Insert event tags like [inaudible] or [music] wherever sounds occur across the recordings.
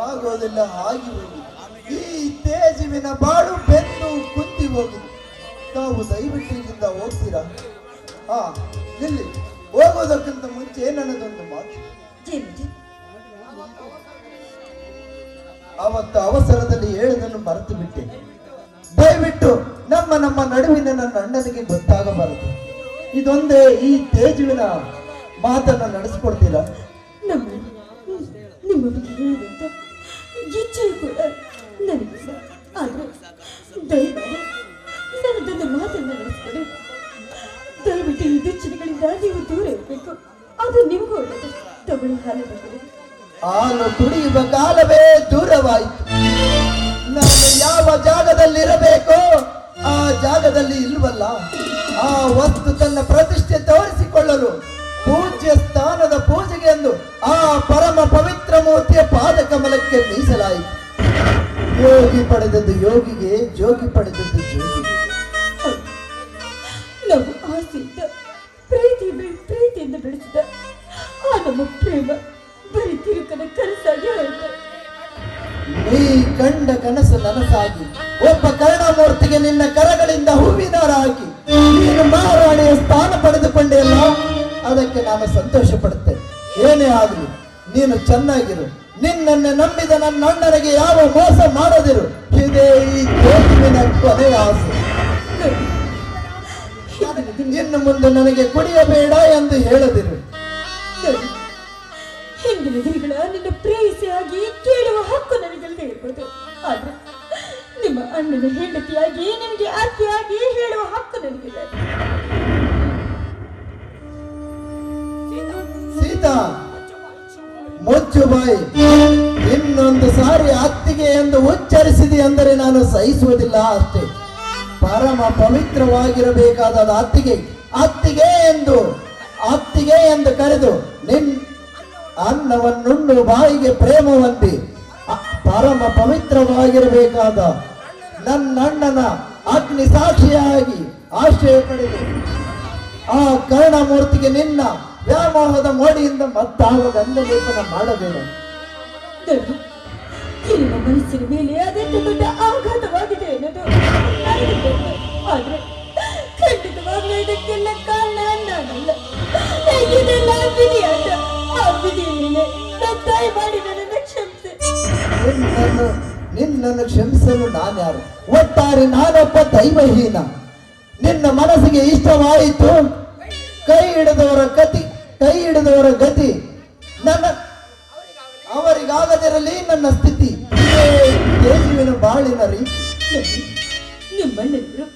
ಆಗೋದಿಲ್ಲ ಆಗಿ ಹೋಗಿದೆ ಈ ತೇಜುವಿನ ಬಾಳು ಬೆಂದು ಕುಂತಿ ಹೋಗಿದೆ. ತಾವು ದಯವಿಟ್ಟು ಇಲ್ಲಿಂದ ಹೋಗ್ತೀರಾ? ಹಾ ಇಲ್ಲಿ ಹೋಗೋದಕ್ಕಿಂತ ಮುಂಚೆ ನನ್ನದೊಂದು ಮಾತು. ಅವತ್ತು ಅವಸರದಲ್ಲಿ ಹೇಳುದನ್ನು ಮರೆತು ಬಿಟ್ಟೆ ದಯವಿಟ್ಟು ನಮ್ಮ ನಮ್ಮ ನಡುವಿನ ನನ್ನ ಅಣ್ಣನಿಗೆ ಗೊತ್ತಾಗಬಾರದು. ಇದೊಂದೇ ಈ ತೇಜುವಿನ ಮಾತನ್ನ ನಡೆಸ್ಕೊಡ್ತೀರ? ನಮ್ಮ ನಿಮ್ಮ ಬಗ್ಗೆ ಹೇಳುವಂತ ಇಚ್ಛೆಯು ಕೂಡ ನನಗಿಲ್ಲ ಆದರೆ ದಯಮಾಡಿ ನನ್ನದೊಂದು ಮಾತನ್ನು ನಡೆಸ್ಕೊಡಿ. ದಯವಿಟ್ಟು ಈ ದುಚ್ಚನೆಗಳಿಂದ ನೀವು ದೂರ ಇರಬೇಕು. ಅದು ನಿಮಗೂ ತಗೊಳ್ಳಿ ಹಾಲು ಬಗ್ಗೆ ಹಾಲು ಕುಡಿಯುವ ಕಾಲವೇ ದೂರವಾಯಿತು. ನಾನು ಯಾವ ಜಾಗದಲ್ಲಿರಬೇಕೋ ಆ ಜಾಗದಲ್ಲಿ ಇಲ್ವಲ್ಲ? ಆ ವಸ್ತು ತನ್ನ ಪ್ರತಿಷ್ಠೆ ತೋರಿಸಿಕೊಳ್ಳಲು ಪೂಜ್ಯ ಸ್ಥಾನದ ಪೂಜೆಗೆ ಎಂದು ಆ ಪರಮ ಪವಿತ್ರ ಮೂರ್ತಿಯ ಪಾದ ಕಮಲಕ್ಕೆ ಮೀಸಲಾಯಿತು. ಯೋಗಿ ಪಡೆದದ್ದು ಯೋಗಿಗೆ, ಜೋಗಿ ಪಡೆದದ್ದು ಜೋಗಿಗೆ. ಪ್ರೀತಿ ಬೆ- ಪ್ರೀತಿಯಿಂದ ಬೆಳೆಸಿದ ಆ ನಮ್ಮ ಪ್ರೇಮ. ಕಂಡ ಕನಸು ನನಸಾಗಿ. ಒಬ್ಬ ಕರ್ಣಮೂರ್ತಿಗೆ ನಿನ್ನ ಕರಗಳಿಂದ ಹೂವಿನಾರ ಹಾಕಿ ನೀನು ಮಹಾರಾಣಿಯ ಸ್ಥಾನ ಪಡೆದುಕೊಂಡೆಯಲ್ಲ, ಅದಕ್ಕೆ ನಾನು ಸಂತೋಷ ಪಡುತ್ತೇನೆ ಏನೇ ಆಗಲಿ, ನೀನು ಚೆನ್ನಾಗಿರು. ನಿನ್ನನ್ನು ನಂಬಿದ ನನ್ನ ಅಣ್ಣನಿಗೆ ಯಾವ ಮೋಸ ಮಾಡದಿರು. ಇದೇ ಈ ಜೋತಿವಿನ ಕೊನೆಯ ಆಸೆ. ಇನ್ನು ಮುಂದೆ ನನಗೆ ಕುಡಿಯಬೇಡ ಎಂದು ಹೇಳದಿರು. ಸಹಿಸುವುದಿಲ್ಲ ಅಷ್ಟೇ. ಪರಮ ಪವಿತ್ರವಾಗಿರಬೇಕಾದ ಅತ್ತಿಗೆ. ಅತ್ತಿಗೆ ಎಂದು ಅತ್ತಿಗೆ ಎಂದು ಕರೆದು ನಿನ್ ಅನ್ನವನ್ನುಣ್ಣು ಬಾಯಿಗೆ ಪ್ರೇಮ ಹೊಂದಿ. ಪರಮ ಪವಿತ್ರವಾಗಿರಬೇಕಾದ ನನ್ನಣ್ಣನ ಅಗ್ನಿ ಸಾಕ್ಷಿಯಾಗಿ ಆಶ್ರಯ ಪಡೆದು. ಆ ಕರ್ಣಮೂರ್ತಿಗೆ ನಿನ್ನ ವ್ಯಾಮೋಹದ ಮೋಡಿಯಿಂದ ಮತ್ತಾಗ ಗಂಧಲೇಪನ ಮಾಡಬೇಡ. ಮನಸ್ಸಿನ ಮೇಲೆ ಅದೇ ದೊಡ್ಡ ಗೊತ್ತು. ಆದ್ರೆ ಖಂಡಿತವಾಗ್ಲೂ ಇದಕ್ಕೆಲ್ಲ ಕಾರಣ ನಾನಲ್ಲ. ಇದೆಲ್ಲ ವಿಧಿಯಾಟ ಆ ವಿಧಿಯ ಮೇಲೆ ನಾನು ದಯಮಾಡಿ ನನ್ನನ್ನು, ನಿನ್ನನ್ನು ಕ್ಷಮಿಸಲು ನಾನ್ಯಾರು? ಒಟ್ಟಾರೆ ನಾನೊಬ್ಬ ದೈವಹೀನ. ನಿನ್ನ ಮನಸ್ಸಿಗೆ ಇಷ್ಟವಾಯಿತು. ಕೈ ಹಿಡಿದವರ ಗತಿ ಕೈ ಹಿಡಿದವರ ಗತಿ, ನನ್ನ ಅವರಿಗಾಗದಿರಲಿ ನನ್ನ ಸ್ಥಿತಿ. ಬಾಳಿನ ರೀತಿ ನೋಡಿ, ನಿಮ್ಮಣ್ಣನವರು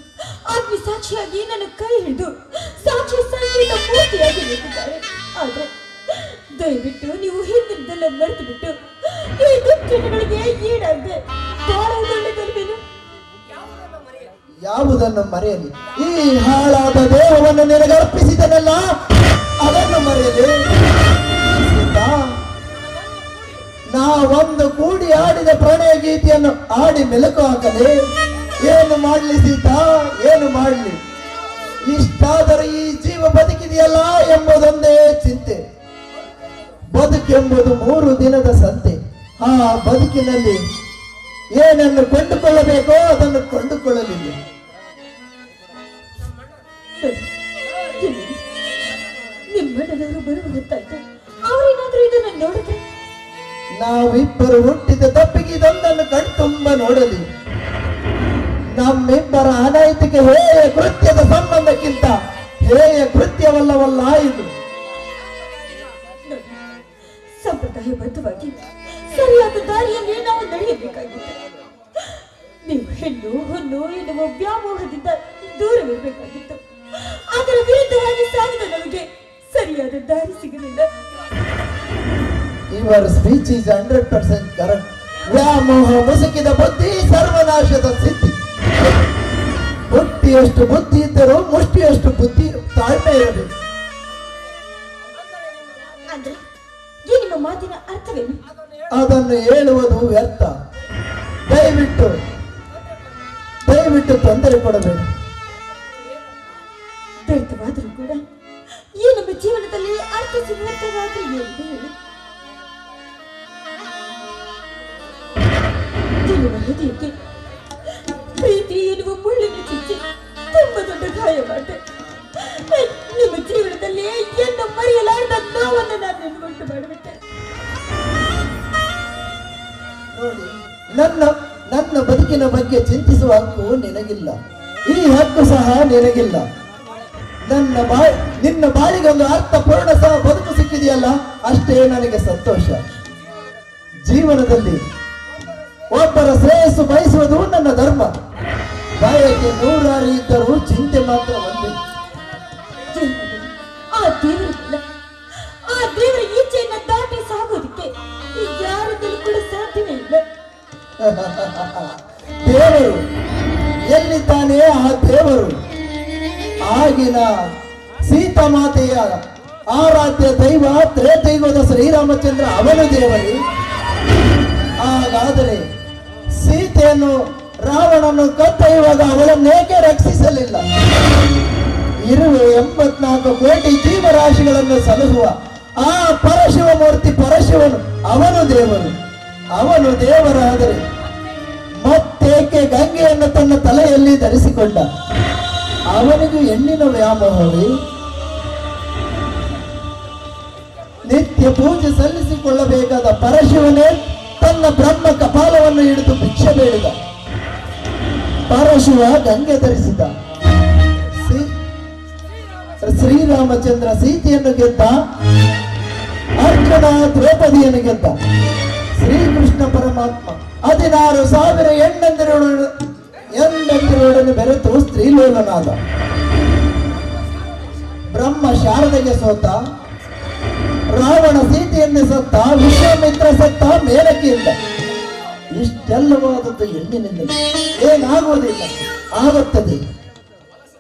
ಅಗ್ನಿ ಸಾಕ್ಷಿಯಾಗಿ ನನ್ನ ಕೈ ಹಿಡಿದು ಸಾಕ್ಷಿ ಸಂಗೀತ ಪೂರ್ತಿಯಾಗಿ ನಿಂತಿದ್ದಾರೆ. ಆದ್ರೆ ದಯವಿಟ್ಟು ನೀವು ಹಿಂದಿನದೆಲ್ಲ ಮರೆತು ಬಿಟ್ಟು ಈ ದುಶ್ಚಟಗಳಿಗೆ ಈಡಾಗದೆ ಬಾಳೋದೊಳ್ಳೆದಲ್ವೇನು ಯಾವುದನ್ನು ಮರೆಯಲಿ? ಈ ಹಾಳಾದ ದೇಹವನ್ನು ನಿನಗರ್ಪಿಸಿದನಲ್ಲ ಅದನ್ನು ಮರೆಯಲಿ? ನಾ ನಾವೊಂದು ಕೂಡಿ ಆಡಿದ ಪ್ರಣಯ ಗೀತೆಯನ್ನು ಆಡಿ ಮೆಲುಕು ಹಾಕಲಿ. ಏನು ಮಾಡಲಿ ಸೀತಾ? ಏನು ಮಾಡಲಿ? ಇಷ್ಟಾದರೂ ಈ ಜೀವ ಬದುಕಿದೆಯಲ್ಲ ಎಂಬುದೊಂದೇ ಚಿಂತೆ. ಬದುಕೆಂಬುದು ಮೂರು ದಿನದ ಸಂತೆ. ಆ ಬದುಕಿನಲ್ಲಿ ಏನನ್ನು ಕೊಂಡುಕೊಳ್ಳಬೇಕೋ ಅದನ್ನು ಕೊಂಡುಕೊಳ್ಳಲಿಲ್ಲ. ನಿಮ್ಮಣ್ಣನವರು ಬರುವ ಹೊತ್ತಾಯ್ತು ಅವರೇನಾದ್ರೂ ಇದನ್ನ ನೋಡಿದ್ರೆ ನಾವಿಬ್ಬರು ಹುಟ್ಟಿದ ತಪ್ಪಿಗೆ ಇದೊಂದನ್ನು ಕಣ್ತುಂಬ ನೋಡಲಿ. ನಮ್ಮಿಬ್ಬರ ಅನೈತಿಕ ಹೇಯ ಕೃತ್ಯದ ಸಂಬಂಧಕ್ಕಿಂತ ಹೇಯ ಕೃತ್ಯವಲ್ಲವಲ್ಲ ಇದು. ನೋಡಿ, ಸಂಪ್ರದಾಯಬದ್ಧವಾಗಿ ಸರಿಯಾದ ದಾರಿಯಲ್ಲಿ ನಾವು ನಡೆಯಬೇಕಾಗಿತ್ತು ನೀವು ಹೆಣ್ಣು ಹೊನ್ನು ಎನ್ನುವ ವ್ಯಾಮೋಹದಿಂದ ದೂರವಿರಬೇಕಾಗಿತ್ತು. ಅದರ ವಿರುದ್ಧವಾಗಿ ಸಾಗಿದ ನಮಗೆ ಸರಿಯಾದ ದಾರಿ ಸಿಗಲಿಲ್ಲ. Your speech is hundred percent correct ವ್ಯಾಮೋಹ ಮುಸುಕಿದ ಬುದ್ಧಿ ಸರ್ವನಾಶದ ಸ್ಥಿತಿ ಬುದ್ಧಿಯಷ್ಟು ಬುದ್ಧಿ ಇದ್ದರೂ ಮುಷ್ಟಿಯಷ್ಟು ಬುದ್ಧಿ ತಾಳ್ಮೆ ಇರಬೇಕು. ಅಂದ್ರೆ ಈ ನಿಮ್ಮ ಮಾತಿನ ಅರ್ಥವೇನು? ಅದನ್ನು ಹೇಳುವುದು ವ್ಯರ್ಥ. ದಯವಿಟ್ಟು ದಯವಿಟ್ಟು ತೊಂದರೆ ಕೊಡಬೇಕು ವ್ಯರ್ಥವಾದರೂ ಕೂಡ ಈ ನಮ್ಮ ಜೀವನದಲ್ಲಿ ಅರ್ಥ ಹೇಳಿ. ಬದುಕಿನ ಬಗ್ಗೆ ಚಿಂತಿಸುವ ಹಕ್ಕು ನಿನಗಿಲ್ಲ. ಈ ಹಕ್ಕು ಸಹ ನಿನಗಿಲ್ಲ. ನನ್ನ ಬಾ ನಿನ್ನ ಬಾಳಿಗೊಂದು ಅರ್ಥಪೂರ್ಣ ಸಹ ಬದುಕು ಸಿಕ್ಕಿದೆಯಲ್ಲ ಅಷ್ಟೇ ನನಗೆ ಸಂತೋಷ. ಜೀವನದಲ್ಲಿ ಒಬ್ಬರ ಶ್ರೇಯಸ್ಸು ಬಯಸುವುದು ನನ್ನ ಧರ್ಮ. ಬಾಯಕ್ಕೆ ನೂರಾರು ಇದ್ದರೂ ಚಿಂತೆ ಮಾತ್ರ ಒಂದೇ. ಜೀವನದಲ್ಲಿ ಆ ದೇವರಿಲ್ಲ ಆ ದೇವರ ಈಚೆಯನ್ನ ದಾಟಿ ಸಾಗೋದಕ್ಕೆ ಯಾರಿಂದಲೂ ಕೂಡ ಸಾಧ್ಯವೇ ಇಲ್ಲ. [laughs] ದೇವರು ಎಲ್ಲಿದ್ದಾನೆ ಆ ದೇವರು? ಆಗಿನ ಸೀತಾಮಾತೆಯ ಆರಾಧ್ಯ ದೈವ ತ್ರೇತೈವದ ಶ್ರೀರಾಮಚಂದ್ರ ಅವನು ದೇವರು. ಹಾಗಾದರೆ ಸೀತೆಯನ್ನು ರಾವಣನು ಕತ್ತೊಯ್ಯುವಾಗ ಅವಳನ್ನೇಕೆ ರಕ್ಷಿಸಲಿಲ್ಲ? ಇರುವ ಎಂಬತ್ನಾಲ್ಕು ಕೋಟಿ ಜೀವರಾಶಿಗಳನ್ನು ಸಲಹುವ ಆ ಪರಶಿವ ಮೂರ್ತಿ ಪರಶಿವನು ಅವನು ದೇವರು. ಅವನು ದೇವರಾದರೆ ಮತ್ತೇಕೆ ಗಂಗೆಯನ್ನು ತನ್ನ ತಲೆಯಲ್ಲಿ ಧರಿಸಿಕೊಂಡ? ಅವನಿಗೂ ಹೆಣ್ಣಿನ ವ್ಯಾಮೋಹವೇ ನಿತ್ಯ ಪೂಜೆ ಸಲ್ಲಿಸಿಕೊಳ್ಳಬೇಕಾದ ಪರಶಿವನೇ ತನ್ನ ಬ್ರಹ್ಮ ಕಪಾಲವನ್ನು ಹಿಡಿದು ಭಿಕ್ಷೆ ಬೇಡಿದ. ಪರಶಿವ ಗಂಗೆ ಧರಿಸಿದ. ಶ್ರೀರಾಮಚಂದ್ರ ಸೀತೆಯನ್ನು ಗೆದ್ದ. ಅರ್ಜುನ ದ್ರೌಪದಿಯನ್ನು ಗೆದ್ದ. ಶ್ರೀಕೃಷ್ಣ ಪರಮಾತ್ಮ. ಹದಿನಾರು ಸಾವಿರ ಹೆಣ್ಣಂದಿರೊಡನೆ ಹೆಣ್ಣಂದಿರೊಡನೆ ಬೆರೆತು ಸ್ತ್ರೀಲೋಲನಾದ ಬ್ರಹ್ಮ ಶಾರದೆಗೆ ಸೋತ, ರಾವಣ ಸೀತೆಯನ್ನು ಸತ್ತ, ವಿಶ್ವಾಮಿತ್ರ ಸತ್ತ ಮೇಲಕ್ಕಿಂದ ಇಷ್ಟೆಲ್ಲವಾದದ್ದು ಹೆಣ್ಣಿನಿಂದ ಏನಾಗುವುದಿಲ್ಲ, ಆಗುತ್ತದೆ.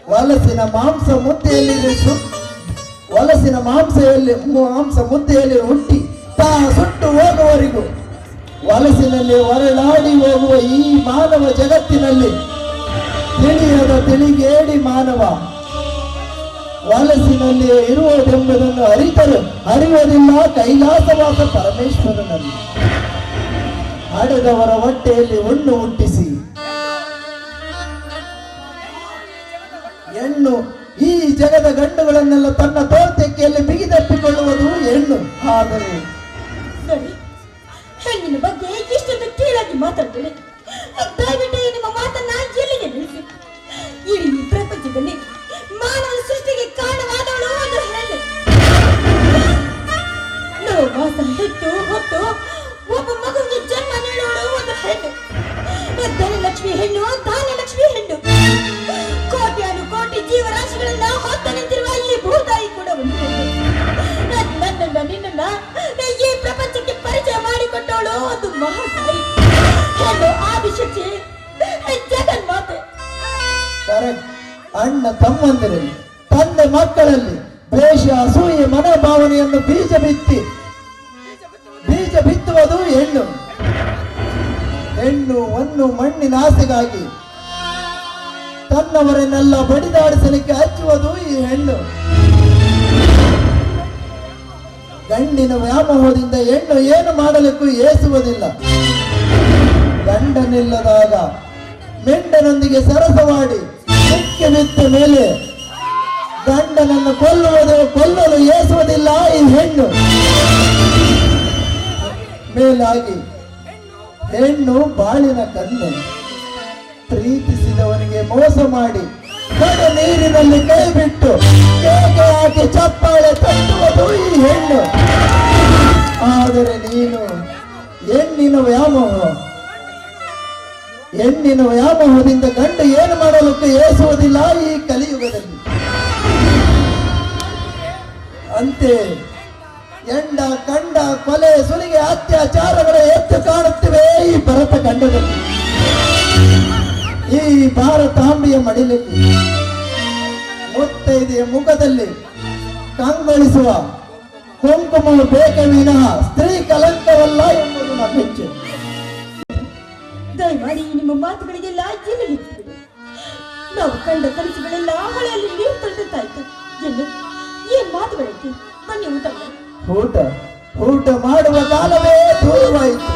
ವಲಸಿನ ಮಾಂಸ ಮುದ್ದೆಯಲ್ಲಿ ವಲಸಿನ ಮಾಂಸದಲ್ಲಿ ಮಾಂಸ ಮುದ್ದೆಯಲ್ಲಿ ಹುಟ್ಟಿ, ತಾ ಸುಟ್ಟು ಹೋಗುವವರೆಗೂ ವಲಸಿನಲ್ಲಿ ಹೊರಳಾಡಿ ಹೋಗುವ ಈ ಮಾನವ ಜಗತ್ತಿನಲ್ಲಿ ತಿಳಿಯದ ತಿಳಿಗೇಡಿ ಮಾನವ. ವಲಸಿನಲ್ಲಿ ಇರುವುದೆಂಬುದನ್ನು ಅರಿತರು, ಅರಿಯುವುದಿಲ್ಲ ಕೈಲಾಸವಾದ ಪರಮೇಶ್ವರನಲ್ಲಿ. ಹಡೆದವರ ಹೊಟ್ಟೆಯಲ್ಲಿ ಹುಣ್ಣು ಹುಟ್ಟಿಸಿ. ಹೆಣ್ಣು, ಈ ಜಗದ ಗಂಡುಗಳನ್ನೆಲ್ಲ ತನ್ನ ತೋರ್ತೆಕೆಯಲ್ಲಿ ಬಿಗಿದಪ್ಪಿಕೊಳ್ಳುವುದು ಹೆಣ್ಣು. ಆದರೆ ಹೆಣ್ಣಿನ ಬಗ್ಗೆ ಇಷ್ಟೊಂದು ಕೀಳಾಗಿ ಮಾತಾಡ್ಬೇಡಿ ದಯವಿಟ್ಟು ನಿಮ್ಮ ಮಾತನ್ನ ಎಲ್ಲಿಗೆ ನಿಲ್ಲಿಸಿ? ಇಡೀ ಪ್ರಪಂಚದಲ್ಲಿ ಮಾನವ ಸೃಷ್ಟಿಗೆ ಕಾರಣವಾದವಳು ಹೆಣ್ಣು ಹೆತ್ತು ಒಬ್ಬ ಮಗುವಿಗೆ ಜನ್ಮ ನೀಡುವಳು ಒಂದು ಹೆಣ್ಣು ಧನಲಕ್ಷ್ಮಿ ಹೆಣ್ಣು, ಧಾನ್ಯಲಕ್ಷ್ಮಿ ಹೆಣ್ಣು. ಕೋಟ್ಯಾನು ಕೋಟಿ ಜೀವರಾಶಿಗಳನ್ನ ಹೊತ್ತು ನಿಂತಿರುವ ಇಲ್ಲಿ ಭೂತಾಯಿ ಕೂಡ ಒಂದು ಹೆಣ್ಣು. ನನ್ನನ್ನ ಈ ಪರಿಚಯ ಒಂದು ಒಂದು ಆದಿಶಕ್ತಿ ಅಣ್ಣ ತಮ್ಮಂದಿರಲ್ಲಿ ತಂದೆ ಮಕ್ಕಳಲ್ಲಿ ದ್ವೇಷ, ಅಸೂಯೆ, ಮನೋಭಾವನೆಯನ್ನು ಬೀಜ ಬಿತ್ತಿ. ಬೀಜ ಬಿತ್ತುವುದು ಹೆಣ್ಣು. ಹೆಣ್ಣು ಒಂದು ಮಣ್ಣಿನ ಆಸೆಗಾಗಿ. ತನ್ನವರನ್ನೆಲ್ಲ ಬಡಿದಾಡಿಸಲಿಕ್ಕೆ ಹಚ್ಚುವುದು ಈ ಹೆಣ್ಣು. ಗಂಡಿನ ವ್ಯಾಮೋಹದಿಂದ ಹೆಣ್ಣು ಏನು ಮಾಡಲಿಕ್ಕೂ ಏಸುವುದಿಲ್ಲ. ಗಂಡನಿಲ್ಲದಾಗ ಮೆಂಡನೊಂದಿಗೆ ಸರಸವಾಡಿ ಸಿಕ್ಕಿ ಬಿತ್ತ ಮೇಲೆ ಗಂಡನನ್ನು ಕೊಲ್ಲುವುದು, ಕೊಲ್ಲಲು ಏಸುವುದಿಲ್ಲ, ಈ ಹೆಣ್ಣು. ಮೇಲಾಗಿ ಹೆಣ್ಣು ಬಾಳಿನ ಕಣ್ಣು ಪ್ರೀತಿಸಿದವನಿಗೆ ಮೋಸ ಮಾಡಿ ಕಡು ನೀರಿನಲ್ಲಿ ಕೈ ಬಿಟ್ಟು ಕೇಕೆ ಹಾಕಿ ಚಪ್ಪಾಳೆ ತಟ್ಟುವುದು ಈ ಹೆಣ್ಣು. ಆದರೆ ನೀನು ಹೆಣ್ಣಿನ ವ್ಯಾಮೋಹ. ಹೆಣ್ಣಿನ ವ್ಯಾಮೋಹದಿಂದ ಗಂಡು ಏನು ಮಾಡಲಿಕ್ಕೆ ಏಸುವುದಿಲ್ಲ ಈ ಕಲಿಯುಗದಲ್ಲಿ. ಅಂತೆ ಎಂಡ ಕಂಡ ಕೊಲೆ, ಸುಲಿಗೆ, ಅತ್ಯಾಚಾರಗಳ ಎತ್ತು ಕಾಣುತ್ತಿವೆ ಈ ಭರತ ಖಂಡದಲ್ಲಿ. ಈ ಭಾರತಾಂಬೆಯ ಮಡಿಲಲ್ಲಿ ಮುತ್ತೈದೆಯ ಮುಖದಲ್ಲಿ ಕಂಗೊಳಿಸುವ ಕುಂಕುಮ ಬೇಕೇ ವಿನಃ ಸ್ತ್ರೀ ಕಲಂಕವಲ್ಲ ಎಂಬುದು ನಮ್ಮ ಹೆಚ್ಚು ದಯಮಾಡಿ ನಿಮ್ಮ ಮಾತುಗಳಿಗೆಲ್ಲ ಜಿಲ್ಲೆಗೆ ನಾವು ಕಂಡ ಕನಸುಗಳೆಲ್ಲ ಹಳೆಯಲ್ಲಿ ನೀರು ತೊಳೆದಾಯ್ತು ಎಂದು ಏನ್ ಮಾತುಗಳೈತೆ ಬನ್ನಿ ಊಟ ಊಟ ಊಟ ಮಾಡುವ ಕಾಲವೇ ದೂರವಾಯಿತು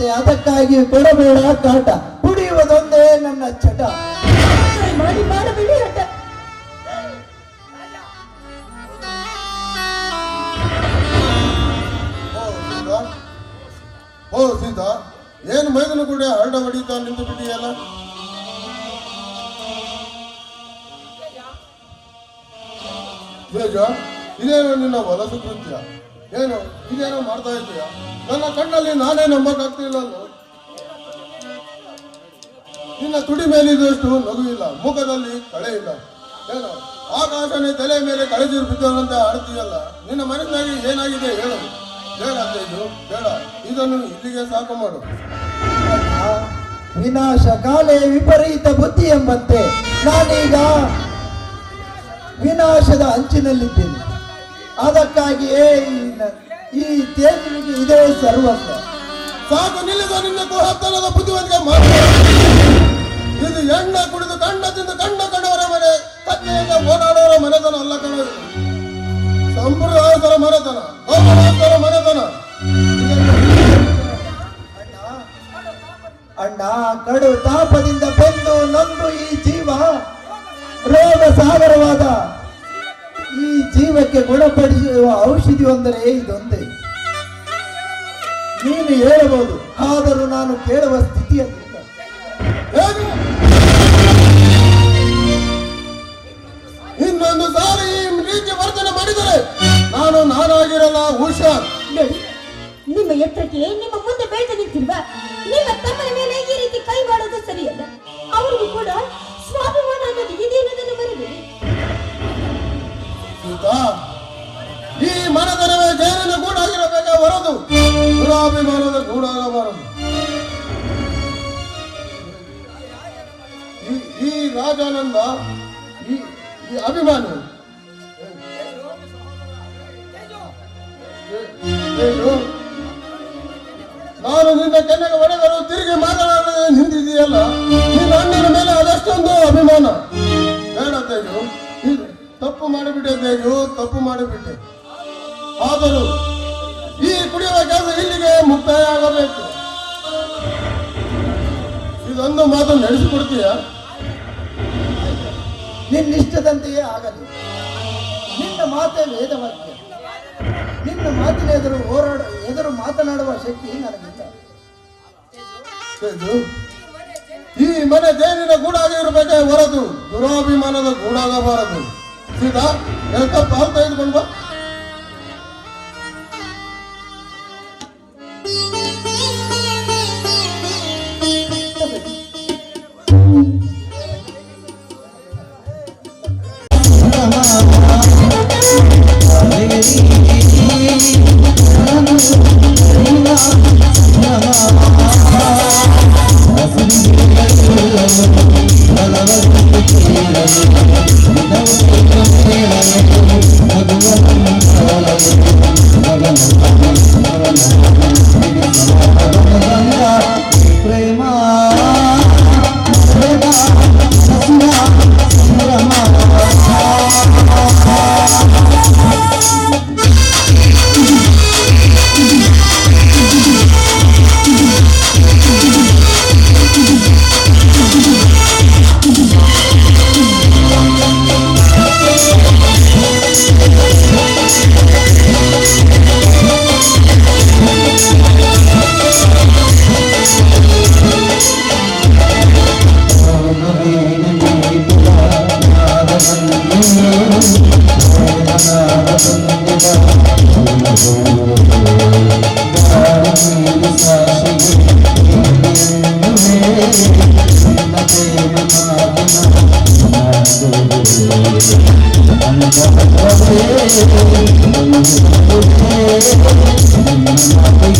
ಮತ್ತೆ ಅದಕ್ಕಾಗಿ ಕೊಡಬೇಡ ಕಾಟ. ಕುಡಿಯುವುದೊಂದೇ ನನ್ನ ಚಟ. ಮಾಡಿ ಮಾಡಬೇಡಿ ಹಠ ಓ ಸೀತಾ ಏನು ಮೈದನ ಕೂಡ ಹರಡ ಹೊಡಿತಾ ನಿಂತು ಬಿಟ್ಟಿಯಲ್ಲ? ತೇಜ ಇದೇನೋ ನಿನ್ನ ವಲಸು ಕೃತ್ಯ. ಏನು ಇದೇನೋ ಮಾಡ್ತಾ ಇದ್ದೀಯ? ನನ್ನ ಕಣ್ಣಲ್ಲಿ ನಾನೇ ನಂಬಕ್ಕಾಗ್ತಿಲ್ಲಲ್ಲ? ನಿನ್ನ ತುಡಿ ಮೇಲಿದಷ್ಟು ನಗು ಇಲ್ಲ, ಮುಖದಲ್ಲಿ ಕಳೆ ಇಲ್ಲ. ಏನು? ಆಕಾಶನೇ ತಲೆ ಮೇಲೆ ಕಳೆದಿರು ಬಿದ್ದವಂತೆ ಆಡ್ತೀಯಲ್ಲ? ನಿನ್ನ ಮನಸ್ಸಿನಾಗಿ ಏನಾಗಿದೆ ಹೇಳು. ಬೇಡ ತೇಜು, ಬೇಡ. ಇದನ್ನು ಇಲ್ಲಿಗೆ ಸಾಕು ಮಾಡು. ವಿನಾಶ ಕಾಲೇ ವಿಪರೀತ ಬುದ್ಧಿ ಎಂಬಂತೆ ನಾನೀಗ ವಿನಾಶದ ಅಂಚಿನಲ್ಲಿದ್ದೇನೆ. ಅದಕ್ಕಾಗಿಯೇ ಈ ತೇಜಿಗೆ ಇದೇ ಸರ್ವಸ್ವ. ಸಾಕು ನಿಲ್ಲದ ನಿನ್ನ ಕುಹತ್ತನದ ಬುದ್ಧಿವಂತಿಕೆ ಮಾತ್ರ. ಇದು ಎಣ್ಣ ಕುಡಿದು ಕಂಡ ತಿಂದು ಕಂಡ ಕಂಡವರ ಮನೆ, ಕತ್ತೆಯಿಂದ ಓಡಾಡೋರ ಮನೆತನ ಅಲ್ಲ ಕಣ. ಸಂಪ್ರದಾಯಸ್ಥರ ಮನೆತನ ಗೌರವಸ್ಥರ ಮನೆತನ. ಅಣ್ಣ, ಕಡು ತಾಪದಿಂದ ಬಂದು ನಂದು ಈ ಜೀವ. ರೋಗ ಸಾಗರವಾದ ಈ ಜೀವಕ್ಕೆ ಗುಣಪಡಿಸುವ ಔಷಧಿ ಒಂದರೆ ಇದೊಂದೇ. ನೀನು ಹೇಳಬಹುದು ಆದರೂ ನಾನು ಕೇಳುವ ಸ್ಥಿತಿಯಲ್ಲಿ? ಇನ್ನೊಂದು ಸಾರಿ ಈ ರೀತಿ ವರ್ತನೆ ಮಾಡಿದರೆ ನಾನು ನಾನಾಗಿರಲ್ಲ ಹುಷಾರ್. ನೋಡಿ ನಿಮ್ಮ ಎತ್ತರಕ್ಕೆ ನಿಮ್ಮ ಮುಂದೆ ಬೇಟೆ ನಿಂತಿರುವ ನಿಮ್ಮ ತಮ್ಮನ ಮೇಲೆ ಈ ರೀತಿ ಕೈ ಮಾಡೋದು ಸರಿಯಲ್ಲ. ಅವರಿಗೂ ಕೂಡ ಸ್ವಾಭಿಮಾನ ಅನ್ನೋದು ಇದೆ ಅನ್ನೋದನ್ನು ಮರಿಬೇಡಿ. ಈ ಮನದನವೇ ಜೈಲಿನ ಗೂಡಾಗಿರಬೇಕೇ ಹೊರದು ದುರಾಭಿಮಾನದ ಗೂಡಾಗಬಾರದು ಈ ರಾಜಾನಂದ ಈ ಈ ಅಭಿಮಾನಿ? ನಾನು ನಿನ್ನ ಕೆನ್ನೆಗೆ ಒಡೆದರು ತಿರುಗಿ ಮಾತನಾಡದೆ ನಿಂತಿದೆಯಲ್ಲ ನಿನ್ನ ಅಣ್ಣನ ಮೇಲೆ ಅದಷ್ಟೊಂದು ಅಭಿಮಾನ. ಬೇಡ ತೇಜು ತಪ್ಪು ಮಾಡಿಬಿಟ್ಟೆ ತೇಜು. ನಿನ್ನಿಷ್ಟದಂತೆಯೇ ಆಗದು ನಿನ್ನ ಮಾತೇ ವೇದವಾಕ್ಯ. ನಿನ್ನ ಮಾತಿನ ಎದುರು ಹೋರಾಡ ಎದುರು ಮಾತನಾಡುವ ಶಕ್ತಿ ನನಗಿಲ್ಲ. ಈ ಮನೆ ದೇವಿನ ಗೂಡಾಗಿ ಇರಬೇಕೇ ಹೊರತು. ದುರಾಭಿಮಾನದ ಗೂಡಾಗಬಾರದು. ಸೀದಾ ಎರಡು ಅಂತ ಹಾಲು ತೆಗೆದುಕೊಂಡು ಬಾ